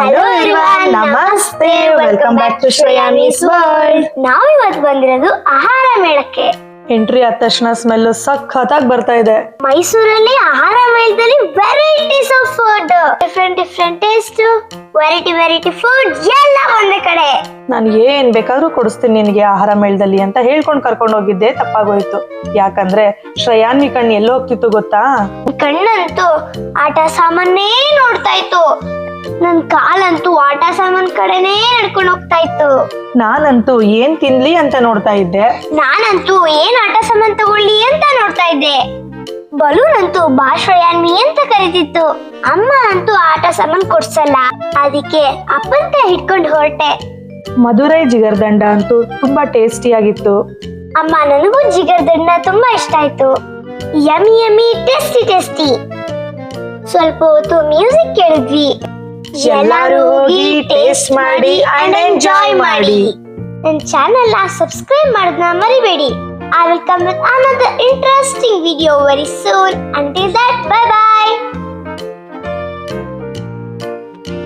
Hello ನಮಸ್ತೆ welcome back to Shreyani's world ನಾವು ಇವತ್ತು ಬಂದಿರೋದು ಆಹಾರ ಮೇಳಕ್ಕೆ. ಎಂಟ್ರಿ ಆದ ತಕ್ಷಣ ಸ್ಮೆಲ್ ಸಖತ್ತಾಗಿ ಬರ್ತಾ ಇದೆ. ಮೈಸೂರಲ್ಲಿ ಆಹಾರ ಮೇಳದಲ್ಲಿ varieties of food different different taste variety variety food ಎಲ್ಲ ಒಂದೇ ಕಡೆ. ನಾನು ಏನ್ ಬೇಕಾದ್ರೂ ಕೊಡಿಸ್ತೀನಿ ನಿನಗೆ ಆಹಾರ ಮೇಳದಲ್ಲಿ ಅಂತ ಹೇಳ್ಕೊಂಡು ಕರ್ಕೊಂಡು ಹೋಗಿದ್ದೆ ತಪ್ಪಾಗೋಯ್ತು. ಯಾಕಂದ್ರೆ ಶ್ರೇಯಾನ್ವಿ ಕಣ್ಣು ಎಲ್ಲೋ ಹೋಗ್ತಿತ್ತು ಗೊತ್ತಾ? ಕಣ್ಣಂತೂ ಆಟ ಸಾಮಾನೇ ನೋಡ್ತಾ ಇತ್ತು. ನನ್ ಕಾಲಂತೂ ಆಟ ಸಾಮಾನ್ ಕಡೆನೇ ನಡ್ಕೊಂಡು ಹೋಗ್ತಾ ಇತ್ತು. ನಾನಂತೂ ಏನ್ ತಿನ್ಲಿ ಅಂತ ನೋಡ್ತಾ ಇದ್ದೆ. ನಾನಂತೂ ಏನ್ ಆಟ ಸಾಮಾನ್ ತಗೊಳ್ಳಿ ಅಂತ ನೋಡ್ತಾ ಇದ್ದೆ. ಬಲೂನ್ ಅಂತೂ ಭಾಷಯಾನ್ವಿ ಅಂತ ಕರೀತಿತ್ತು. ಅಮ್ಮ ಅಂತೂ ಆಟ ಸಾಮಾನ್ ಕೊಡ್ಸಲ್ಲ ಅದಕ್ಕೆ ಅಪ್ಪನ ಕೈ ಹಿಡ್ಕೊಂಡು ಹೊರಟೆ. ಮಧುರೈ ಜಿಗರ್ದಂಡ ಅಂತೂ ತುಂಬಾ ಟೇಸ್ಟಿಯಾಗಿತ್ತು. ಅಮ್ಮ ನನಗೂ ಜಿಗರ್ದಂಡ ತುಂಬಾ ಇಷ್ಟ ಆಯ್ತು. Yummy yummy tasty tasty. ಸ್ವಲ್ಪ ಹೊತ್ತು ಮ್ಯೂಸಿಕ್ ಕೇಳಿದ್ವಿ. ಎಲ್ಲರೂ ಹೋಗಿ ಟೇಸ್ಟ್ ಮಾಡಿ ಅಂಡ್ ಎಂಜಾಯ್ ಮಾಡಿ. ನನ್ನ ಚಾನೆಲ್ ಸಬ್ಸ್ಕ್ರೈಬ್ ಮಾಡೋದನ್ನ ಮರಿಬೇಡಿ I will come with another interesting video very soon until that